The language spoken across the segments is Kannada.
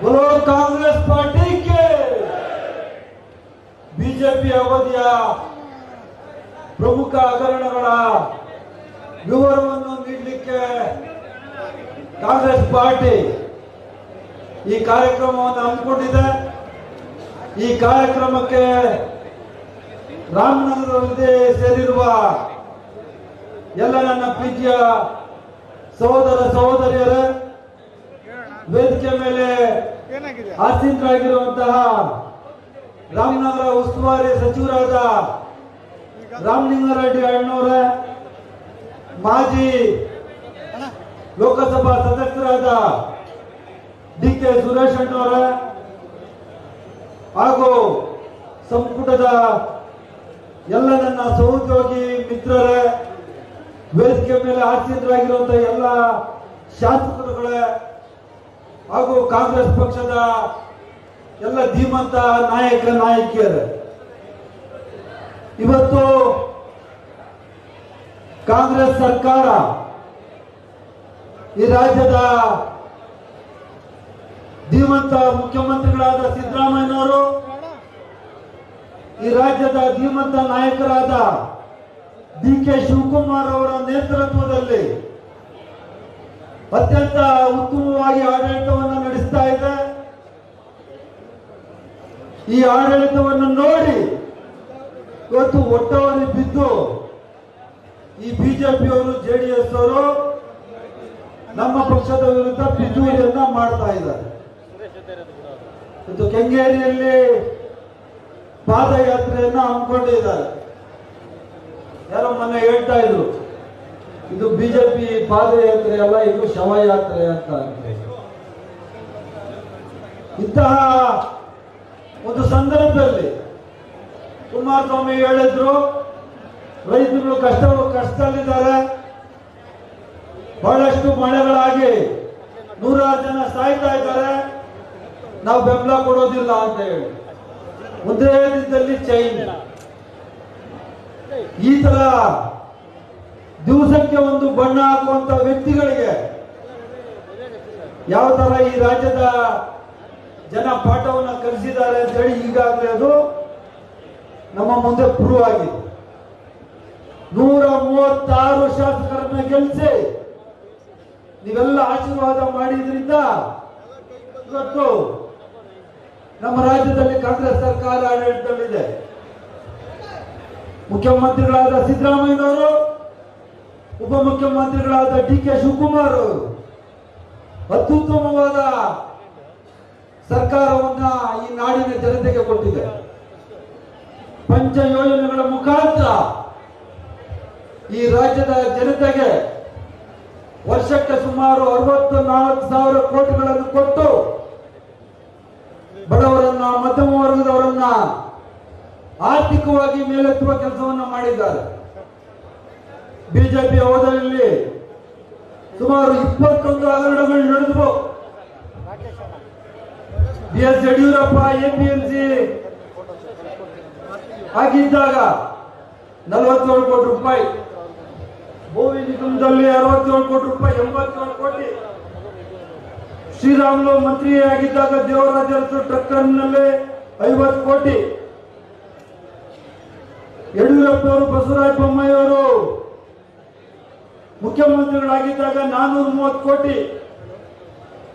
बोलो कांग्रेस पार्टी के ಬಿಜೆಪಿ ಅವಧಿಯ ಪ್ರಮುಖ ಹಗರಣಗಳ ವಿವರವನ್ನು ನೀಡಲಿಕ್ಕೆ ಕಾಂಗ್ರೆಸ್ ಪಾರ್ಟಿ ಈ ಕಾರ್ಯಕ್ರಮವನ್ನು ಹಮ್ಮಿಕೊಂಡಿದೆ ಈ ಕಾರ್ಯಕ್ರಮಕ್ಕೆ ರಾಮನಗರದಲ್ಲಿ ಸೇರಿರುವ ಎಲ್ಲ ನನ್ನ ಪ್ರೀತಿಯ ಸಹೋದರ ಸಹೋದರಿಯರೇ ವೇದಿಕೆ ಮೇಲೆ ಆಸೀನರಾಗಿರುವಂತಹ ರಾಮನಗರ ಉಸ್ತುವಾರಿ ಸಚಿವರಾದ ರಾಮಲಿಂಗಾರೆಡ್ಡಿ ಅಣ್ಣವರ ಮಾಜಿ ಲೋಕಸಭಾ ಸದಸ್ಯರಾದ ಡಿ ಕೆ ಸುರೇಶ್ ಅಣ್ಣವರ ಹಾಗೂ ಸಂಪುಟದ ಎಲ್ಲ ನನ್ನ ಸಹೋದ್ಯೋಗಿ ಮಿತ್ರರ ವೇದಿಕೆ ಮೇಲೆ ಆಸೀನರಾಗಿರುವಂತಹ ಎಲ್ಲ ಶಾಸಕರುಗಳೇ ಹಾಗೂ ಕಾಂಗ್ರೆಸ್ ಪಕ್ಷದ ಎಲ್ಲ ಧೀಮಂತ ನಾಯಕ ನಾಯಕಿಯರು. ಇವತ್ತು ಕಾಂಗ್ರೆಸ್ ಸರ್ಕಾರ ಈ ರಾಜ್ಯದ ಧೀಮಂತ ಮುಖ್ಯಮಂತ್ರಿಗಳಾದ ಸಿದ್ದರಾಮಯ್ಯನವರು, ಈ ರಾಜ್ಯದ ಧೀಮಂತ ನಾಯಕರಾದ ಡಿ ಕೆ ಶಿವಕುಮಾರ್ ಅವರ ನೇತೃತ್ವದಲ್ಲಿ ಅತ್ಯಂತ ಉತ್ತಮವಾಗಿ ಆಡಳಿತವನ್ನು ನಡೆಸ್ತಾ ಇದೆ ಈ ಆಡಳಿತವನ್ನು ನೋಡಿ ಇವತ್ತು ಒಟ್ಟವರಿ ಬಿದ್ದು ಈ ಬಿಜೆಪಿಯವರು, ಜೆಡಿಎಸ್ ಅವರು ನಮ್ಮ ಪಕ್ಷದ ವಿರುದ್ಧ ಪಿತೂರಿಯನ್ನ ಮಾಡ್ತಾ ಇದ್ದಾರೆ. ಇವತ್ತು ಕೆಂಗೇರಿಯಲ್ಲಿ ಪಾದಯಾತ್ರೆಯನ್ನ ಹಮ್ಮಿಕೊಂಡಿದ್ದಾರೆ. ಯಾರೋ ಮೊನ್ನೆ ಹೇಳ್ತಾ ಇದ್ರು, ಇದು ಬಿಜೆಪಿ ಪಾದಯಾತ್ರೆ ಅಲ್ಲ, ಇದು ಶವಯಾತ್ರೆ ಅಂತ. ಇಂತಹ ಒಂದು ಸಂದರ್ಭದಲ್ಲಿ ಕುಮಾರಸ್ವಾಮಿ ಹೇಳಿದ್ರು, ರೈತರು ಕಷ್ಟ, ಕಷ್ಟದಲ್ಲಿದ್ದಾರೆ. ಬಹಳಷ್ಟು ಮಳೆಗಳಾಗಿ ನೂರಾರು ಜನ ಸಾಯ್ತಾ ಇದ್ದಾರೆ. ನಾವು ಬೆಂಬಲ ಕೊಡೋದಿಲ್ಲ ಅಂತ ಹೇಳಿ. ಒಂದೇ ದಿನದಲ್ಲಿ ಚೈನ್ ಈ ತರ ದಿವಸಕ್ಕೆ ಒಂದು ಬಣ್ಣ ಹಾಕುವಂತ ವ್ಯಕ್ತಿಗಳಿಗೆ ಯಾವ ತರ ಈ ರಾಜ್ಯದ ಜನ ಪಾಠವನ್ನ ಕಲಿಸಿದ್ದಾರೆ ಅಂತ ಹೇಳಿ ಈಗಾಗಲೇ ಅದು ನಮ್ಮ ಮುಂದೆ ಪ್ರೂವ್ ಆಗಿದೆ ನೂರ ಮೂವತ್ತಾರು ಶಾಸಕರನ್ನ ಗೆಲ್ಲಿಸಿ ನೀವೆಲ್ಲ ಆಶೀರ್ವಾದ ಮಾಡಿದ್ರಿಂದ ಇವತ್ತು ನಮ್ಮ ರಾಜ್ಯದಲ್ಲಿ ಕಾಂಗ್ರೆಸ್ ಸರ್ಕಾರ ಆಡಳಿತದಲ್ಲಿದೆ. ಮುಖ್ಯಮಂತ್ರಿಗಳಾದ ಸಿದ್ದರಾಮಯ್ಯನವರು, ಉಪಮುಖ್ಯಮಂತ್ರಿಗಳಾದ ಡಿ ಕೆ ಶಿವಕುಮಾರ್ ಅತ್ಯುತ್ತಮವಾದ ಸರ್ಕಾರವನ್ನ ಈ ನಾಡಿನ ಜನತೆಗೆ ಕೊಟ್ಟಿದೆ. ಪಂಚ ಯೋಜನೆಗಳ ಮುಖಾಂತರ ಈ ರಾಜ್ಯದ ಜನತೆಗೆ ವರ್ಷಕ್ಕೆ ಸುಮಾರು ಅರವತ್ತು ನಾಲ್ಕು ಸಾವಿರ ಕೋಟಿಗಳನ್ನು ಕೊಟ್ಟು ಬಡವರನ್ನ, ಮಧ್ಯಮ ವರ್ಗದವರನ್ನ ಆರ್ಥಿಕವಾಗಿ ಮೇಲೆತ್ತುವ ಕೆಲಸವನ್ನ ಮಾಡಿದ್ದಾರೆ. ಬಿಜೆಪಿ ಅವಧಿಯಲ್ಲಿ ಸುಮಾರು ಇಪ್ಪತ್ತೊಂದು ಹಗರಣಗಳು ನಡೆದವು ಎಸ್ ಯಡಿಯೂರಪ್ಪ, ಎಪಿಎಂಸಿ ಆಗಿದ್ದಾಗ ನಲವತ್ತೇಳು ಕೋಟಿ ರೂಪಾಯಿ ಭೂಮಿ ನಿಗಮದಲ್ಲಿ ಅರವತ್ತೇಳು ಕೋಟಿ ರೂಪಾಯಿ, ಎಂಬತ್ತೇಳು ಕೋಟಿ. ಶ್ರೀರಾಮುಲು ಮಂತ್ರಿ ಆಗಿದ್ದಾಗ ದೇವರಾಜ ಟ್ರಕ್ಕರ್ನಲ್ಲಿ ಐವತ್ತು ಕೋಟಿ. ಯಡಿಯೂರಪ್ಪ ಅವರು ಬಸವರಾಜ ಬೊಮ್ಮಾಯಿ ಅವರು ಮುಖ್ಯಮಂತ್ರಿಗಳಾಗಿದ್ದಾಗ ನಾನೂರ ಮೂವತ್ತು ಕೋಟಿ.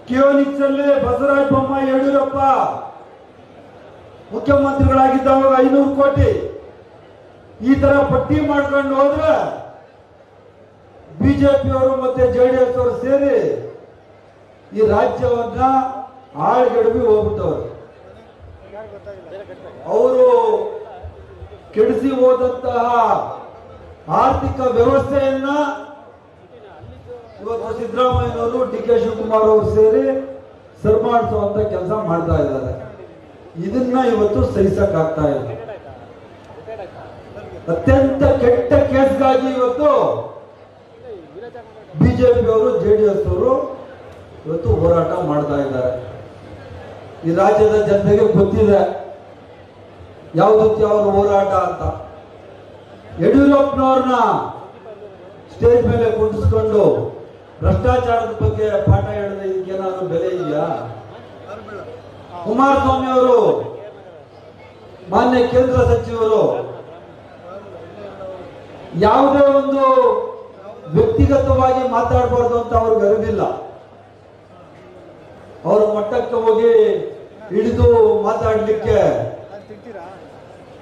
ಕಿಯೋನಿಕ್ಸ್ ಅಲ್ಲಿ ಬಸವರಾಜ ಬೊಮ್ಮಾಯಿ ಯಡಿಯೂರಪ್ಪ ಮುಖ್ಯಮಂತ್ರಿಗಳಾಗಿದ್ದಾಗ ಐನೂರು ಕೋಟಿ ಈ ತರ ಪಟ್ಟಿ ಮಾಡ್ಕೊಂಡು ಹೋದ್ರೆ ಬಿಜೆಪಿಯವರು ಮತ್ತೆ ಜೆಡಿಎಸ್ ಅವರು ಸೇರಿ ಈ ರಾಜ್ಯವನ್ನ ಆಳ್ಗೆಡವಿ ಹೋಗ್ಬಿಟ್ಟವ್ರು. ಅವರು ಕೆಡಿಸಿ ಹೋದಂತಹ ಆರ್ಥಿಕ ವ್ಯವಸ್ಥೆಯನ್ನ ಇವತ್ತು ಸಿದ್ದರಾಮಯ್ಯನವರು ಡಿ ಕೆ ಶಿವಕುಮಾರ್ ಅವರು ಸೇರಿ ಸರಿಮಾಡಿಸುವಂತ ಕೆಲಸ ಮಾಡ್ತಾ ಇದ್ದಾರೆ. ಇದನ್ನ ಇವತ್ತು ಸಹಿಸಕ್ಕಾಗ್ತಾ ಇಲ್ಲ. ಅತ್ಯಂತ ಕೆಟ್ಟ ಕೇಸ್ಗಾಗಿ ಇವತ್ತು ಬಿಜೆಪಿಯವರು ಜೆಡಿಎಸ್ ಅವರು ಇವತ್ತು ಹೋರಾಟ ಮಾಡ್ತಾ ಇದ್ದಾರೆ. ಈ ರಾಜ್ಯದ ಜನತೆಗೆ ಗೊತ್ತಿದೆ ಯಾವುದಕ್ಕೆ ಅವರ ಹೋರಾಟ ಅಂತ. ಯಡಿಯೂರಪ್ಪನವ್ರನ್ನ ಸ್ಟೇಜ್ ಮೇಲೆ ಕುಂಡಿಸ್ಕೊಂಡು ಭ್ರಷ್ಟಾಚಾರದ ಬಗ್ಗೆ ಪಾಠ ಹೇಳಿದ ಇದಕ್ಕೇನಾದ್ರೂ ಬೆಲೆ ಇದೆಯಾ? ಕುಮಾರಸ್ವಾಮಿ ಅವರು, ಮಾನ್ಯ ಕೇಂದ್ರ ಸಚಿವರು, ಯಾವುದೇ ಒಂದು ವ್ಯಕ್ತಿಗತವಾಗಿ ಮಾತಾಡಬಾರ್ದು ಅಂತ ಅವ್ರಿಗೆ ಅರಿವಿಲ್ಲ ಅವರ ಮಟ್ಟಕ್ಕೆ ಹೋಗಿ ಹಿಡಿದು ಮಾತಾಡಲಿಕ್ಕೆ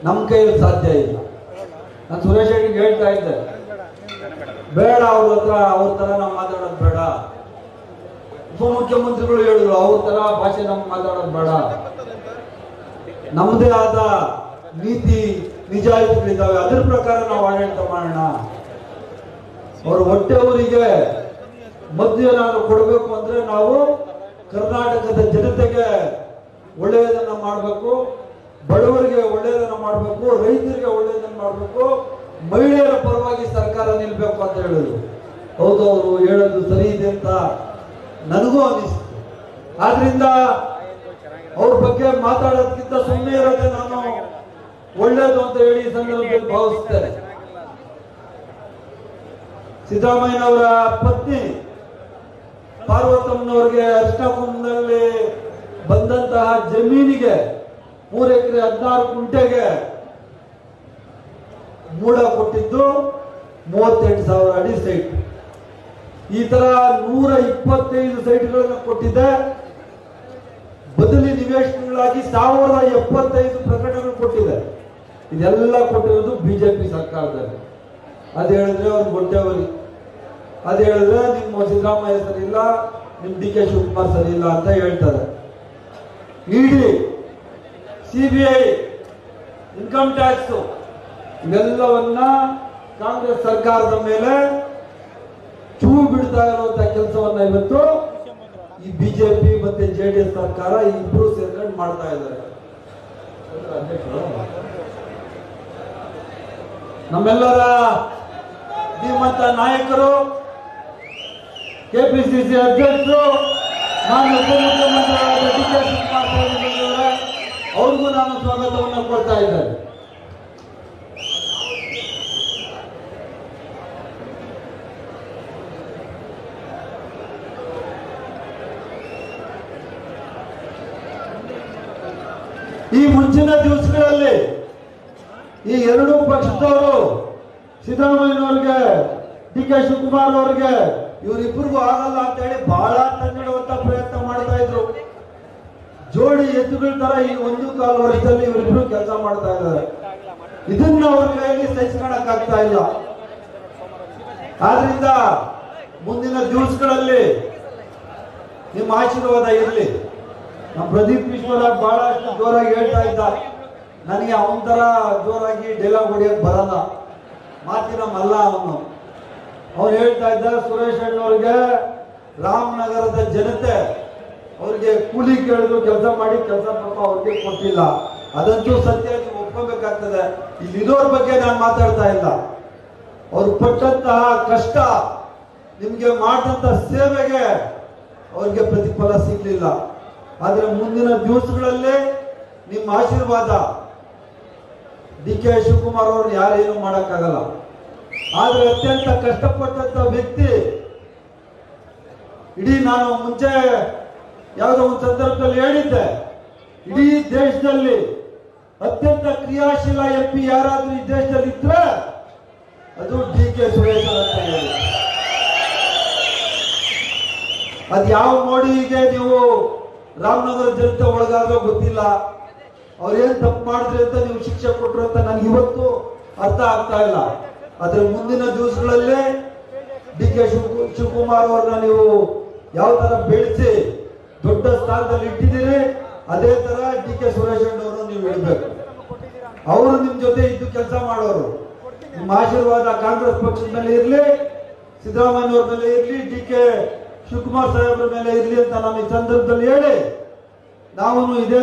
ನಮ್ಮ ಕೈಯಲ್ಲಿ ಸಾಧ್ಯ ಇಲ್ಲ. ನಾನು ಸುರೇಶ್ ಹೇಳ್ತಾ ಇದ್ದೆ. ಬೇಡ ಅವ್ರ ಹತ್ರ, ಅವ್ರ ತರ ನಾವು ಮಾತಾಡೋದು ಬೇಡ. ಉಪಮುಖ್ಯಮಂತ್ರಿಗಳು ಹೇಳಿದ್ರು, ಅವ್ರ ತರ ಭಾಷೆ ನಮ್ಗೆ ಮಾತಾಡೋದು ಬೇಡ. ನಮ್ಮದೇ ಆದ ನೀತಿ, ನಿಜಾಯಿತಿಗಳಿದ್ದಾವೆ. ಅದ್ರ ಪ್ರಕಾರ ನಾವು ಆಡಳಿತ ಮಾಡೋಣ. ಅವ್ರ ಹೊಟ್ಟೆಯವರಿಗೆ ಮದ್ಯ ಏನಾದ್ರು ಕೊಡಬೇಕು ಅಂದ್ರೆ ನಾವು ಕರ್ನಾಟಕದ ಜನತೆಗೆ ಒಳ್ಳೆಯದನ್ನ ಮಾಡಬೇಕು, ಬಡವರಿಗೆ ಒಳ್ಳೆಯದನ್ನ ಮಾಡಬೇಕು, ರೈತರಿಗೆ ಒಳ್ಳೆಯದನ್ನ ಮಾಡಬೇಕು ಮಹಿಳೆಯರ ಪರವಾಗಿ ಸರ್ಕಾರ ನಿಲ್ಬೇಕು ಅಂತ ಹೇಳೋದು ಹೌದು, ಅವರು ಹೇಳೋದು ಸರಿ ಇದೆ ಅಂತ ನನಗೂ ಅನಿಸ್ತು. ಆದ್ರಿಂದ ಅವ್ರ ಬಗ್ಗೆ ಮಾತಾಡೋದಕ್ಕಿಂತ ಸುಮ್ಮನೆ ಇರೋದೇ ನಾನು ಒಳ್ಳೇದು ಅಂತ ಹೇಳಿ ಸಂದರ್ಭದಲ್ಲಿ ಭಾವಿಸ್ತೇನೆ. ಸಿದ್ದರಾಮಯ್ಯನವರ ಪತ್ನಿ ಪಾರ್ವತಮ್ಮನವರಿಗೆ ಅರ್ಶಕುಂಭದಲ್ಲಿ ಬಂದಂತಹ ಜಮೀನಿಗೆ ಮೂರು ಎಕರೆ ಹದಿನಾರು ಕುಂಟೆಗೆ ಮೂಡ ಕೊಟ್ಟಿದ್ದು ಮೂವತ್ತೆಂಟು ಸಾವಿರ ಅಡಿ ಸೈಟ್ ಈ ತರ ನೂರ ಇಪ್ಪತ್ತೈದು ಸೈಟ್ಗಳನ್ನು ಕೊಟ್ಟಿದ್ದೆ ಬದಲಿ ನಿವೇಶನಗಳಾಗಿ ಸಾವಿರದ ಎಪ್ಪತ್ತೈದು ಪ್ರಕರಣಗಳು ಕೊಟ್ಟಿದೆ. ಇದೆಲ್ಲ ಕೊಟ್ಟಿರೋದು ಬಿಜೆಪಿ ಸರ್ಕಾರದಲ್ಲಿ. ಅದು ಹೇಳಿದ್ರೆ ಅವ್ರು ಗೊಡ್ಡೇವರಿ ಅದು ಹೇಳಿದ್ರೆ ನಿಮ್ಮ ಸಿದ್ದರಾಮಯ್ಯ ಸರಿ ಇಲ್ಲ, ನಿಮ್ ಡಿ ಕೆ ಶಿವಕುಮಾರ್ ಸರಿ ಇಲ್ಲ ಅಂತ ಹೇಳ್ತಾರೆ. ಇಡಿ ಸಿಬಿಐ ಇನ್ಕಮ್ ಟ್ಯಾಕ್ಸ್ ಇವೆಲ್ಲವನ್ನ ಕಾಂಗ್ರೆಸ್ ಸರ್ಕಾರದ ಮೇಲೆ ಚೂ ಬಿಡ್ತಾ ಇರುವಂತ ಕೆಲಸವನ್ನ ಇವತ್ತು ಈ ಬಿಜೆಪಿ ಮತ್ತೆ ಜೆ ಡಿ ಎಸ್ ಸರ್ಕಾರ ಇಬ್ರು ಸೇರ್ಕೊಂಡು ಮಾಡ್ತಾ ಇದ್ದಾರೆ. ನಮ್ಮೆಲ್ಲರ ಧೀಮಂತ ನಾಯಕರು, ಕೆಪಿಸಿಸಿ ಅಧ್ಯಕ್ಷರು, ನಾನು ಉಪಮುಖ್ಯಮಂತ್ರಿಗಳಾದ ಡಿ ಕೆ ಶಿವಕುಮಾರ್ ಅವ್ರಿಗೂ ನಾನು ಸ್ವಾಗತವನ್ನು ಕೊಡ್ತಾ ಇದ್ದೇನೆ. ಈ ಮುಂಚಿನ ದಿವಸಗಳಲ್ಲಿ ಈ ಎರಡೂ ಪಕ್ಷದವರು ಸಿದ್ದರಾಮಯ್ಯನವ್ರಿಗೆ ಡಿ ಕೆ ಶಿವಕುಮಾರ್ ಅವರಿಗೆ ಇವರಿಬ್ಬರಿಗೂ ಆಗಲ್ಲ ಅಂತ ಹೇಳಿ ಬಹಳ ತಂದಿಡುವಂತ ಪ್ರಯತ್ನ ಮಾಡ್ತಾ ಇದ್ರು. ಜೋಡಿ ಎತ್ತುಗಳ ತರ ಈ ಒಂದು ಕಾಲು ವರ್ಷದಲ್ಲಿ ಇವರಿಬ್ರು ಕೆಲಸ ಮಾಡ್ತಾ ಇದ್ದಾರೆ. ಇದನ್ನ ಅವ್ರ ಕೈಯಲ್ಲಿ ಸಹಿಸ್ಕೊಳಕ್ ಆಗ್ತಾ ಇಲ್ಲ. ಆದ್ರಿಂದ ಮುಂದಿನ ದಿವಸಗಳಲ್ಲಿ ನಿಮ್ಮ ಆಶೀರ್ವಾದ ಇರಲಿ. ನಮ್ಮ ಪ್ರದೀಪ್ ಕಿಶೋರ್ ಬಹಳ ಜೋರಾಗಿ ಹೇಳ್ತಾ ಇದ್ದ. ನನಗೆ ಅವನ ತರ ಜೋರಾಗಿ ಡೈಲಾಗ್ ಹೊಡಿಯಕ್ ಬರಲ್ಲ. ಮಾತಿನ ಮಲ್ಲ ಅವನು. ಅವ್ರು ಹೇಳ್ತಾ ಇದ್ದ, ಸುರೇಶ್ ಅಣ್ಣವ್ರಿಗೆ ರಾಮನಗರದ ಜನತೆ ಅವ್ರಿಗೆ ಕೂಲಿ ಕೇಳಿದ್ರು ಕೆಲಸ ಮಾಡಿ ಕೆಲಸ ಪಾಪ ಅವ್ರಿಗೆ ಕೊಟ್ಟಿಲ್ಲ. ಅದಂತೂ ಸತ್ಯ ನೀವು ಒಪ್ಕೋಬೇಕಾಗ್ತದೆ. ಇಲ್ಲಿ ಬಗ್ಗೆ ನಾನು ಮಾತಾಡ್ತಾ ಇಲ್ಲ. ಅವ್ರು ಪಟ್ಟಂತಹ ಕಷ್ಟ ನಿಮ್ಗೆ ಮಾಡಿದಂತ ಸೇವೆಗೆ ಅವ್ರಿಗೆ ಪ್ರತಿಫಲ ಸಿಗ್ಲಿಲ್ಲ. ಆದ್ರೆ ಮುಂದಿನ ದಿವಸಗಳಲ್ಲೇ ನಿಮ್ಮ ಆಶೀರ್ವಾದ ಡಿ ಕೆ ಶಿವಕುಮಾರ್ ಅವ್ರನ್ನ ಯಾರೇನು ಮಾಡೋಕ್ಕಾಗಲ್ಲ. ಆದರೆ ಅತ್ಯಂತ ಕಷ್ಟಪಟ್ಟಂತ ವ್ಯಕ್ತಿ ಇಡೀ ನಾನು ಮುಂಚೆ ಯಾವುದೋ ಒಂದು ಸಂದರ್ಭದಲ್ಲಿ ಹೇಳಿದ್ದೆ. ಇಡೀ ದೇಶದಲ್ಲಿ ಅತ್ಯಂತ ಕ್ರಿಯಾಶೀಲ ಎಂ ಪಿ ಯಾರಾದ್ರೂ ಈ ದೇಶದಲ್ಲಿ ಇದ್ರೆ ಅದು ಡಿ ಕೆ ಸುರೇಶ್ ಅಂತ ಹೇಳಿ. ಅದ್ ಯಾವ ಮೋಡಿಗೆ ನೀವು ರಾಮನಗರ ಜನತೆ ಒಳಗಾದ್ರೂ ಗೊತ್ತಿಲ್ಲ. ಅವ್ರೇನ್ ತಪ್ಪು ಮಾಡಿದ್ರಿ ಅಂತ ನೀವು ಶಿಕ್ಷೆ ಕೊಟ್ರು ಅಂತ ನನಗೆ ಇವತ್ತು ಅರ್ಥ ಆಗ್ತಾ ಇಲ್ಲ. ಆದ್ರೆ ಮುಂದಿನ ದಿವಸಗಳಲ್ಲೇ ಡಿ ಕೆ ಶಿವ ಶಿವಕುಮಾರ್ ಅವ್ರನ್ನ ನೀವು ಯಾವ ತರ ಬೆಳೆಸಿ ದೊಡ್ಡ ಸ್ಥಾನದಲ್ಲಿ ಇಟ್ಟಿದ್ದೀರಿ, ಅದೇ ತರ ಡಿ ಕೆ ಸುರೇಶ್ ಅವರು ನೀವು ಇಡಬೇಕು. ಅವರು ನಿಮ್ ಜೊತೆ ಇದ್ದು ಕೆಲಸ ಮಾಡೋರು. ನಿಮ್ಮ ಆಶೀರ್ವಾದ ಕಾಂಗ್ರೆಸ್ ಪಕ್ಷದಲ್ಲಿ ಇರಲಿ ಸಿದ್ದರಾಮಯ್ಯ ಮೇಲೆ ಇರಲಿ, ಡಿ ಕೆ ಶಿವಕುಮಾರ್ ಸಾಹೇಬ್ರ ಮೇಲೆ ಇರಲಿ ಅಂತ ನಾನು ಈ ಸಂದರ್ಭದಲ್ಲಿ ಹೇಳಿ ನಾವು ಇದೇ